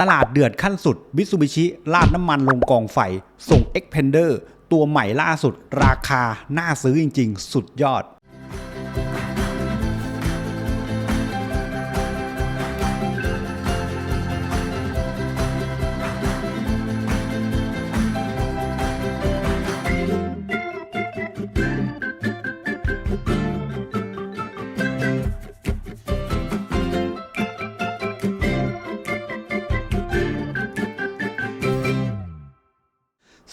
ตลาดเดือดขั้นสุด มิตซูบิชิราดน้ำมันลงกองไฟ ส่ง e x p e n d e r ตัวใหม่ล่าสุด ราคาน่าซื้อจริง ๆ สุดยอด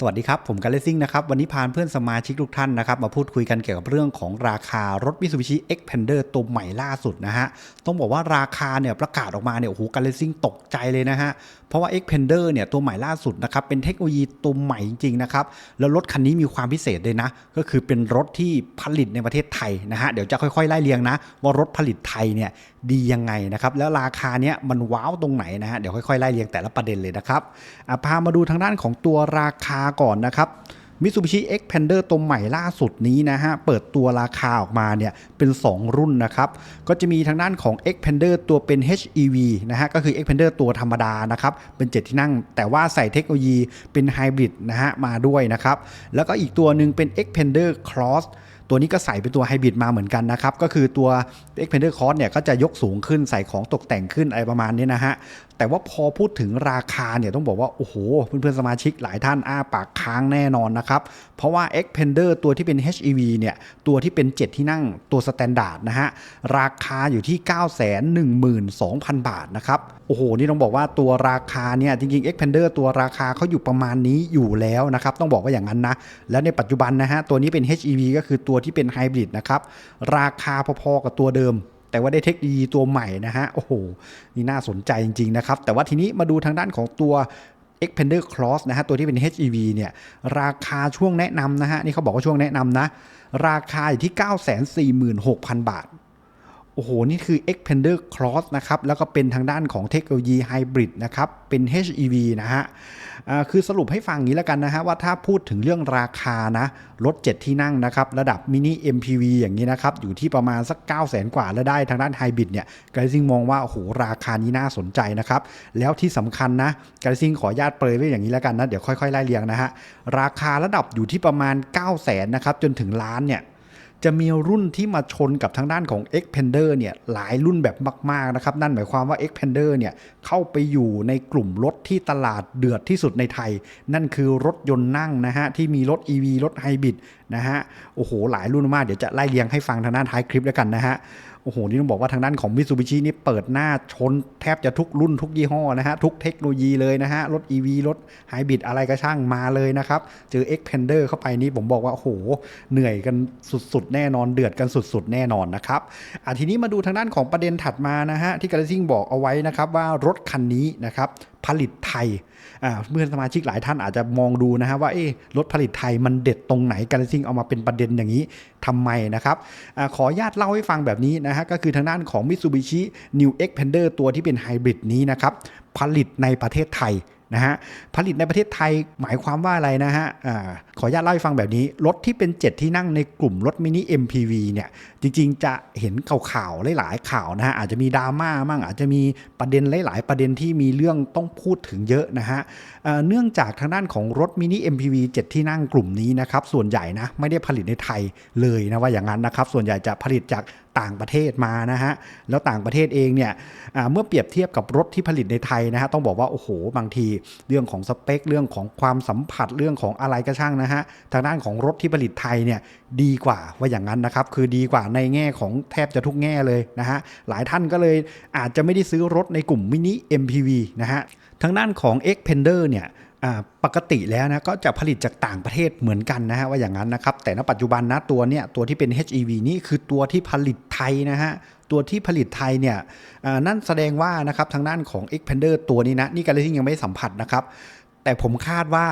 วัสดีครับ ผมกันเลซิ่งนะครับ วันนี้พาเพื่อนสมาชิกทุกท่านนะครับ มาพูดคุยกันเกี่ยวกับเรื่องของราคารถ Mitsubishi Xpander ตัวใหม่ล่าสุดนะฮะ ต้องบอกว่าราคาเนี่ยประกาศออกมาเนี่ยโอ้โหกันเลซิ่งตกใจเลยนะฮะ เพราะว่า Xpander เนี่ยตัวใหม่ล่าสุดนะครับ เป็นเทคโนโลยีตัวใหม่จริงๆนะครับ แล้วรถคันนี้มีความพิเศษเลยนะ ก็คือเป็นรถที่ผลิตในประเทศไทยนะฮะ เดี๋ยวจะค่อยๆไล่เรียงนะว่ารถผลิตไทยเนี่ย ดียังไงนะครับแล้วราคาเนี้ยมันว้าวตรงไหนนะฮะเดี๋ยวค่อยๆไล่เรียงแต่ละประเด็นเลยนะครับอะพามาดูทางด้านของตัวราคาก่อนนะครับ Mitsubishi Xpander ตัวใหม่ล่าสุดนี้นะฮะ เปิดตัวราคาออกมาเนี่ยเป็น 2 รุ่นนะครับ ก็จะมีทางด้านของ Xpander ตัวเป็น HEV นะฮะ ก็คือ Xpander ตัวธรรมดานะครับ เป็น 7 ที่นั่ง แต่ว่าใส่เทคโนโลยีเป็นไฮบริดนะฮะ มาด้วยนะครับ แล้วก็อีกตัวหนึ่งเป็น Xpander Cross ตัวนี้ก็ใส่เป็นตัวไฮบริดมาเหมือนกันนะครับ ก็คือตัว Xpander Cross เนี่ยก็จะยกสูงขึ้นใส่ของตกแต่งขึ้นอะไรประมาณนี้นะฮะ แต่ว่าพอพูดถึงราคาเนี่ยต้องบอกว่า โอ้โห เพื่อนๆ สมาชิกหลายท่านอ้าปากค้างแน่นอนนะครับ เพราะว่า Xpander ตัวที่เป็น HEV เนี่ย ตัวที่เป็น 7 ที่นั่งตัวสแตนดาร์ดนะฮะ ราคาอยู่ที่ 912,000 บาทนะครับ โอ้โห นี่ต้องบอกว่าตัวราคาเนี่ยจริงๆ Xpander ตัวราคาเขาอยู่ประมาณนี้อยู่แล้วนะครับ ต้องบอกว่าอย่างนั้นนะ แล้วในปัจจุบันนะฮะ ตัวนี้เป็น HEV ก็คือตัวที่เป็นไฮบริดนะครับ ราคาพอๆกับตัวเดิม แต่ว่าได้เทคโนโลยีตัวใหม่นะฮะ โอ้โห นี่น่าสนใจจริง ๆ นะครับ แต่ว่าทีนี้มาดูทางด้านของตัว Xpander Cross นะฮะ ตัวที่เป็น HEV เนี่ย ราคาช่วงแนะนำนะฮะ นี่เขาบอกว่าช่วงแนะนำนะ ราคาอยู่ที่ 946,000 บาท โอ้โห นี่คือ Xpander Cross นะครับ แล้วก็เป็นทางด้านของเทคโนโลยีไฮบริดนะครับ เป็น HEV นะฮะอ่าคือสรุปให้ฟังอย่างนี้แล้วกันนะฮะ ว่าถ้าพูดถึงเรื่องราคานะ รถ 7 ที่นั่งนะครับ ระดับมินิ MPV อย่างนี้นะครับ อยู่ที่ประมาณสัก 9 0 0 0 0 0 กว่า แล้วได้ทางด้านไฮบริดเนี่ยกาซิงมองว่า โอ้โห ราคานี้น่าสนใจนะครับ แล้วที่สำคัญนะกาซิงขอญาตเปรยไว้อย่างนี้แล้วกันนะ เดี๋ยวค่อยๆไล่เรียงนะฮะ ราคาระดับอยู่ที่ประมาณ 9 0 0 0 0 0นะครับ จนถึงล้านเนี่ย จะมีรุ่นที่มาชนกับทางด้านของ Xpander เนี่ยหลายรุ่นแบบมากๆนะครับ นั่นหมายความว่า Xpander เนี่ยเข้าไปอยู่ในกลุ่มรถที่ตลาดเดือดที่สุดในไทย นั่นคือรถยนต์นั่งนะฮะ ที่มีรถ EV รถไฮบริดนะฮะ โอ้โห หลายรุ่นมาก เดี๋ยวจะไล่เรียงให้ฟังทางด้านท้ายคลิปแล้วกันนะฮะ โอ้โห นี่ต้องบอกว่าทางด้านของ Mitsubishi นี่เปิดหน้าชนแทบจะทุกรุ่นทุกยี่ห้อนะฮะ ทุกเทคโนโลยีเลยนะฮะ รถ EV รถไฮบริดอะไรก็ช่างมาเลยนะครับ เจอ Xpander เข้าไปนี่ผมบอกว่า โอ้โห เหนื่อยกันสุดๆ แน่นอนเดือดกันสุดๆ แน่นอนนะครับอะทีนี้มาดูทางด้านของประเด็นถัดมานะฮะ ที่กาลซิงบอกเอาไว้นะครับว่ารถคันนี้นะครับผลิตไทยอ่าเพื่อนสมาชิกหลายท่านอาจจะมองดูนะฮะว่าเอ๊รถผลิตไทยมันเด็ดตรงไหนกาลซิงเอามาเป็นประเด็นอย่างนี้ ทำไมนะครับอขออนุญาตเล่าให้ฟังแบบนี้นะฮะก็คือทางด้านของ Mitsubishi New Xpander ตัวที่เป็นไฮบริดนี้นะครับผลิตในประเทศไทยนะฮะผลิตในประเทศไทยหมายความว่าอะไรนะฮะอาขออนุญาตเล่าให้ฟังแบบนี้ รถที่เป็น 7 ที่นั่งในกลุ่มรถมินิ MPV เนี่ยจริงๆ จะเห็นข่าวๆหลายๆข่าวนะฮะอาจจะมีดราม่ามั่งอาจจะมีประเด็นหลาย ๆ ประเด็นที่มีเรื่องต้องพูดถึงเยอะนะฮะเอ่อเนื่องจากทางด้านของรถมินิ MPV 7 ที่นั่งกลุ่มนี้นะครับส่วนใหญ่นะไม่ได้ผลิตในไทยเลยนะว่าอย่างนั้นนะครับส่วนใหญ่จะผลิตจาก ต่างประเทศมานะฮะแล้วต่างประเทศเองเนี่ยเมื่อเปรียบเทียบกับรถที่ผลิตในไทยนะฮะต้องบอกว่าโอ้โหบางทีเรื่องของสเปค เรื่องของความสัมผัสเรื่องของอะไรก็ช่างนะฮะทางด้านของรถที่ผลิตไทยเนี่ยดีกว่าว่าอย่างนั้นนะครับคือดีกว่าในแง่ของแทบจะทุกแง่เลยนะฮะหลายท่านก็เลยอาจจะไม่ได้ซื้อรถในกลุ่มมินิ MPV นะฮะทางด้านของ Xpander เนี่ย ปกติแล้วนะก็จะผลิตจากต่างประเทศเหมือนกันนะฮะว่าอย่างนั้นนะครับแต่ณปัจจุบันนะตัวเนี้ยตัวที่เป็น HEV นี่คือตัวที่ผลิตไทยนะฮะตัวที่ผลิตไทยเนี่ยนั่นแสดงว่านะครับทางด้านของ expander ตัวนี้นะนี่การที่ยังไม่สัมผัสนะครับแต่ผมคาดว่า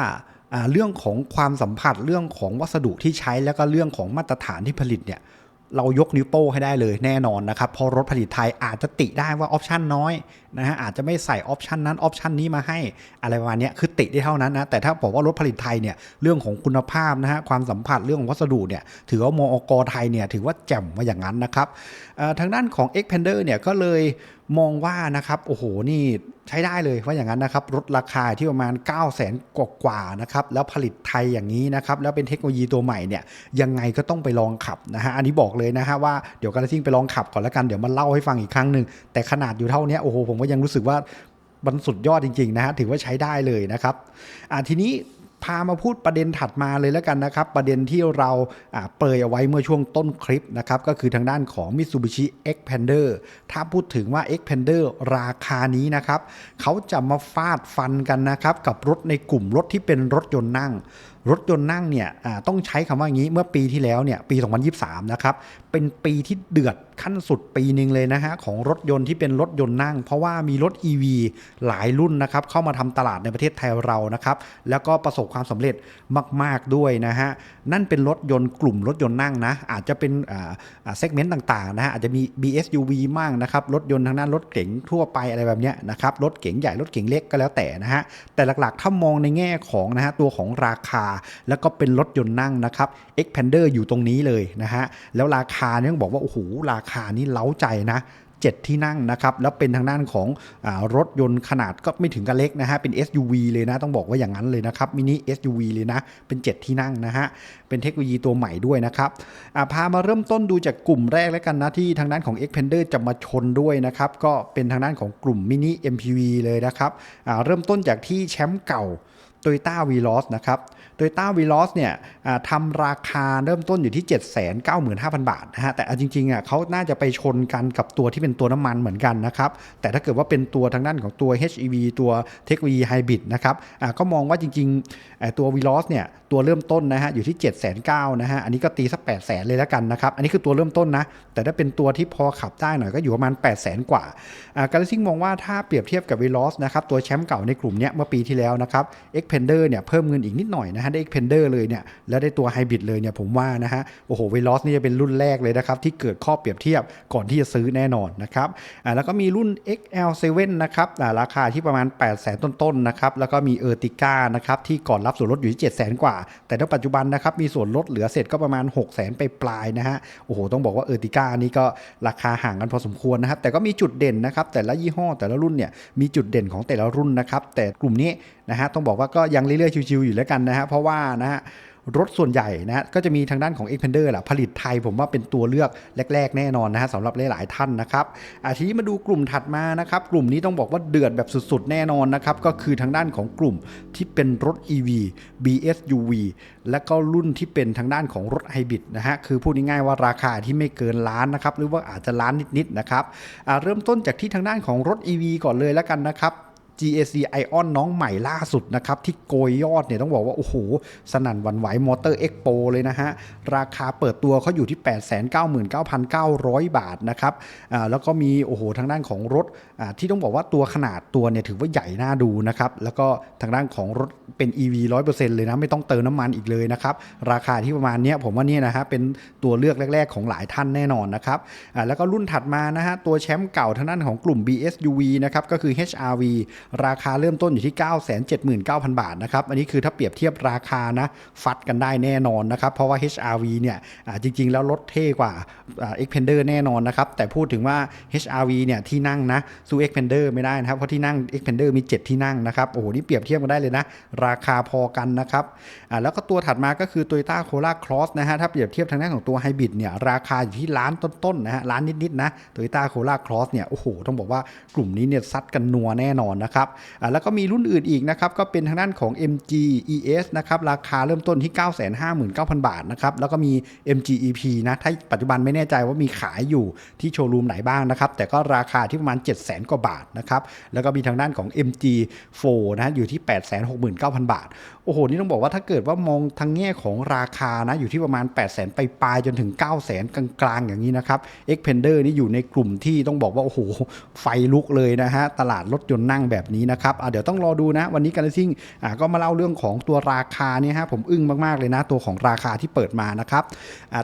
อ่าเรื่องของความสัมผัสเรื่องของวัสดุที่ใช้แล้วก็เรื่องของมาตรฐานที่ผลิตเนี่ย เรายกนิ้วโป้งให้ได้เลยแน่นอนนะครับเพราะรถผลิตไทยอาจจะติได้ว่าออปชั่นน้อยนะฮะอาจจะไม่ใส่ออปชันนั้นออปชันนี้มาให้อะไรประมาณนี้คือติได้เท่านั้นนะแต่ถ้าบอกว่ารถผลิตไทยเนี่ยเรื่องของคุณภาพนะฮะความสัมผัสเรื่องของวัสดุเนี่ยถือว่ามอกไทยเนี่ยถือว่าแจ่มมาอย่างนั้นนะครับทางด้านของ x p a n d e r เนี่ยก็เลย มองว่านะครับโอ้โหนี่ใช้ได้เลยว่าอย่างนั้นนะครับรถราคาที่ประมาณ 9 0 0 0 0 0กว่ากว่าๆนะครับแล้วผลิตไทยอย่างนี้นะครับแล้วเป็นเทคโนโลยีตัวใหม่เนี่ยยังไงก็ต้องไปลองขับนะฮะอันนี้บอกเลยนะฮะว่าเดี๋ยวกันซิ่งไปลองขับก่อนแล้วกันเดี๋ยวมาเล่าให้ฟังอีกครั้งหนึ่งแต่ขนาดอยู่เท่านี้โอ้โหผมก็ยังรู้สึกว่ามันสุดยอดจริงๆนะฮะถือว่าใช้ได้เลยนะครับอ่าทีนี้ พามาพูดประเด็นถัดมาเลยแล้วกันนะครับ ประเด็นที่เราเปรยเอาไว้เมื่อช่วงต้นคลิปนะครับ ก็คือทางด้านของ Mitsubishi Xpander ถ้าพูดถึงว่า Xpander ราคานี้นะครับ เขาจะมาฟาดฟันกันนะครับ กับรถในกลุ่มรถที่เป็นรถยนต์นั่งรถยนต์นั่งเนี่ยต้องใช้คำว่าอย่างนี้เมื่อปีที่แล้วเนี่ยปี 2023 นะครับ เป็นปีที่เดือดขั้นสุดปีหนึ่งเลยนะฮะ ของรถยนต์ที่เป็นรถยนต์นั่ง เพราะว่ามีรถ EV หลายรุ่นนะครับเข้ามาทำตลาดในประเทศไทยเรานะครับ แล้วก็ประสบความสำเร็จมาก ๆ ด้วยนะฮะ นั่นเป็นรถยนต์กลุ่มรถยนต์นั่งนะ อาจจะเป็นอ่าอ่าเซกเมนต์ต่าง ๆ นะฮะ อาจจะมี BSUV มั่งนะครับ รถยนต์ทางด้านรถเก๋งทั่วไปอะไรแบบเนี้ยนะครับ รถเก๋งใหญ่รถเก๋งเล็กก็แล้วแต่นะฮะ แต่หลัก ๆ ถ้ามองในแง่ของนะฮะตัวของราคา แล้วก็เป็นรถยนต์นั่งนะครับ Xpander อยู่ตรงนี้เลยนะฮะ แล้วราคาเนี่ยต้องบอกว่าโอ้โหราคานี้เล้าใจนะ7 ที่นั่งนะครับ แล้วเป็นทางด้านของอรถยนต์ขนาดก็ไม่ถึงกับเล็กนะฮะ เป็น SUV เลยนะ ต้องบอกว่าอย่างนั้นเลยนะครับ มินิ SUV เลยนะ เป็น 7 ที่นั่งนะฮะ เป็นเทคโนโลยีตัวใหม่ด้วยนะครับพามาเริ่มต้นดูจากกลุ่มแรกแล้วกันนะ ที่ทางด้านของ Xpander จะมาชนด้วยนะครับ ก็เป็นทางด้านของกลุ่มมินิ MPV เลยนะครับเริ่มต้นจากที่แชมป์เก่า Toyota v l o s นะครับ Toyota v l o s เนี่ยทำราคาเริ่มต้นอยู่ที่ 795,000 บาทนะฮะแต่จริงๆอะเขาน่าจะไปชนกันกับตัวที่เป็นตัวน้ำมันเหมือนกันนะครับ แต่ถ้าเกิดว่าเป็นตัวทางด้านของตัว HEV ตัวเทคโนโลยีไฮบริดนะครับก็มองว่าจริงๆตัว v l o s เนี่ยตัวเริ่มต้นนะฮะอยู่ที่709,000นะฮะอันนี้ก็ตีสัก800,000 เลยแล้วกันนะครับอันนี้คือตัวเริ่มต้นนะแต่ถ้าเป็นตัวที่พอขับได้หน่อยก็อยู่ประมาณ 800,000 กว่าการซิ่งมองว่าถ้าเปรียบเทียบกับ v l o s นะครับตัวแชมป์เก่าในกลุ่มเนี้ยเมื่อปีที่แล้วนะครับ Xpander เนี่ยเพิ่มเงินอีกนิดหน่อยนะฮะได้ Xpander เลยเนี่ยแล้วได้ตัวไฮบริดเลยเนี่ยผมว่านะฮะโอ้โห v l o s นี่จะเป็นรุ่นแรกเลยนะครับที่เกิดข้อเปรียบเทียบก่อนที่จะซื้อแน่นอนนะครับอ่าแล้วก็มีรุ่น XL7 นะครับอ่าราคาที่ประมาณ 8 0 0 0 0ต้นๆนะครับแล้วก็มี Ertiga นะครับที่ก่อนรับส่วนลดอยู่ที่ 700,000กว่า แต่ในปัจจุบันนะครับมีส่วนลดเหลือเสร็จก็ประมาณ 600,000ไปปลายนะฮะโอ้โหต้องบอกว่า Ertiga นี่ก็ราคาห่างกันพอสมควรนะครับแต่ก็มีจุดเด่นนะครับแต่ละยี่ห้อแต่ละรุ่นเนี่ยมีจุดเด่นของแต่ละรุ่นนะครับแต่กลุ่มนี้นะฮะต้องบอกว่าก็ยังเรื่อยๆชิวๆอยู่แล้วกันนะฮะเพราะว่านะฮะรถส่วนใหญ่นะฮะก็จะมีทางด้านของ Xpander แหละผลิตไทยผมว่าเป็นตัวเลือกแรก ๆ แน่นอนนะฮะสำหรับหลาย ๆ ท่านนะครับอาทีนี้มาดูกลุ่มถัดมานะครับกลุ่มนี้ต้องบอกว่าเดือดแบบสุด ๆ แน่นอนนะครับก็คือทางด้านของกลุ่มที่เป็นรถ EV BSUV และก็รุ่นที่เป็นทางด้านของรถไฮบริดนะฮะคือพูดง่ายๆว่าราคาที่ไม่เกินล้านนะครับหรือว่าอาจจะล้านนิด ๆ นะครับอ่าเริ่มต้นจากที่ทางด้านของรถ EV ก่อนเลยแล้วกันนะครับ GAC Ion น้องใหม่ล่าสุดนะครับ ที่โกยยอดเนี่ยต้องบอกว่า โอ้โห สนั่นวันไหวมอเตอร์เอ็กโปเลยนะฮะ ราคาเปิดตัวเขาอยู่ที่ 899,900 บาทนะครับอ่าแล้วก็มี โอ้โห ทางด้านของรถอ่าที่ต้องบอกว่าตัวขนาดตัวเนี่ยถือว่าใหญ่น่าดูนะครับ แล้วก็ทางด้านของรถเป็น EV 100%เลยนะ ไม่ต้องเติมน้ำมันอีกเลยนะครับ ราคาที่ประมาณนี้ผมว่านี่นะฮะเป็นตัวเลือกแรก ๆ ของหลายท่านแน่นอนนะครับอ่าแล้วก็รุ่นถัดมานะฮะตัวแชมป์เก่าทางด้านของกลุ่ม BSUV นะครับก็คือ HRV ราคาเริ่มต้นอยู่ที่ 979,000 บาทนะครับ อันนี้คือถ้าเปรียบเทียบราคานะฟัดกันได้แน่นอนนะครับ เพราะว่า HRV เนี่ยจริง ๆ แล้วรถเท่กว่า Xpander แน่นอนนะครับ แต่พูดถึงว่า HRV เนี่ยที่นั่งนะสู้ Xpander ไม่ได้นะครับ เพราะที่นั่ง Xpander มี 7 ที่นั่งนะครับ โอ้โห นี่เปรียบเทียบกันได้เลยนะ ราคาพอกันนะครับแล้วก็ตัวถัดมาก็คือ Toyota Corolla Cross นะฮะ ถ้าเปรียบเทียบทางด้านของตัวไฮบริดเนี่ยราคาอยู่ที่ล้านต้นๆนะฮะล้านนิดๆนะ Toyota Corolla Cross เนี่ย โอ้โห ต้องบอกว่ากลุ่มนี้เนี่ยซัดกันนัวแน่นอนนะครับอ่าแล้วก็มีรุ่นอื่นอีกนะครับก็เป็นทางด้านของ MG ES นะครับราคาเริ่มต้นที่ 959,000 บาทนะครับแล้วก็มี MG EP นะถ้าปัจจุบันไม่แน่ใจว่ามีขายอยู่ที่โชว์รูมไหนบ้างนะครับแต่ก็ราคาที่ประมาณ 700,000 กว่าบาทนะครับแล้วก็มีทางด้านของ MG 4นะอยู่ที่ 869,000 บาท โอ้โห นี่ต้องบอกว่าถ้าเกิดว่ามองทางแง่ของราคานะอยู่ที่ประมาณ 8 0 0 0 0ไปปลายๆจนถึง9 0 0 0 0 กลางๆ อย่างนี้นะครับ Xpander นี่อยู่ในกลุ่มที่ต้องบอกว่า โอ้โห ไฟลุกเลยนะฮะ ตลาดรถยนต์นั่งแบบแบบนี้นะครับเดี๋ยวต้องรอดูนะวันนี้การซิ่งก็มาเล่าเรื่องของตัวราคาเนี่ยฮะผมอึ้งมากๆเลยนะตัวของราคาที่เปิดมานะครับ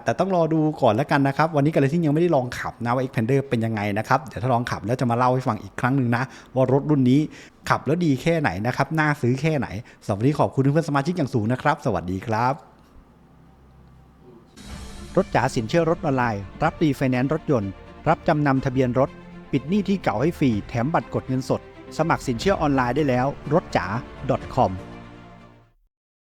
แต่ต้องรอดูก่อนแล้วกันนะครับวันนี้การซิ่งยังไม่ได้ลองขับนะว่า Xpander เป็นยังไงนะครับเดี๋ยวถ้าลองขับแล้วจะมาเล่าให้ฟังอีกครั้งหนึ่งนะว่ารถรุ่นนี้ขับแล้วดีแค่ไหนนะครับน่าซื้อแค่ไหนสำหรับวันนี้ขอบคุณเพื่อนสมาชิกอย่างสูงนะครับ สวัสดีครับรถจ๋าสินเชื่อรถออนไลน์ รับรีไฟแนนซ์รถยนต์ รับจำนำทะเบียนรถ ปิดหนี้ที่เก่าให้ฟรี แถมบัตรกดเงินสด สมัครสินเชื่อออนไลน์ได้แล้วรถจ๋า .com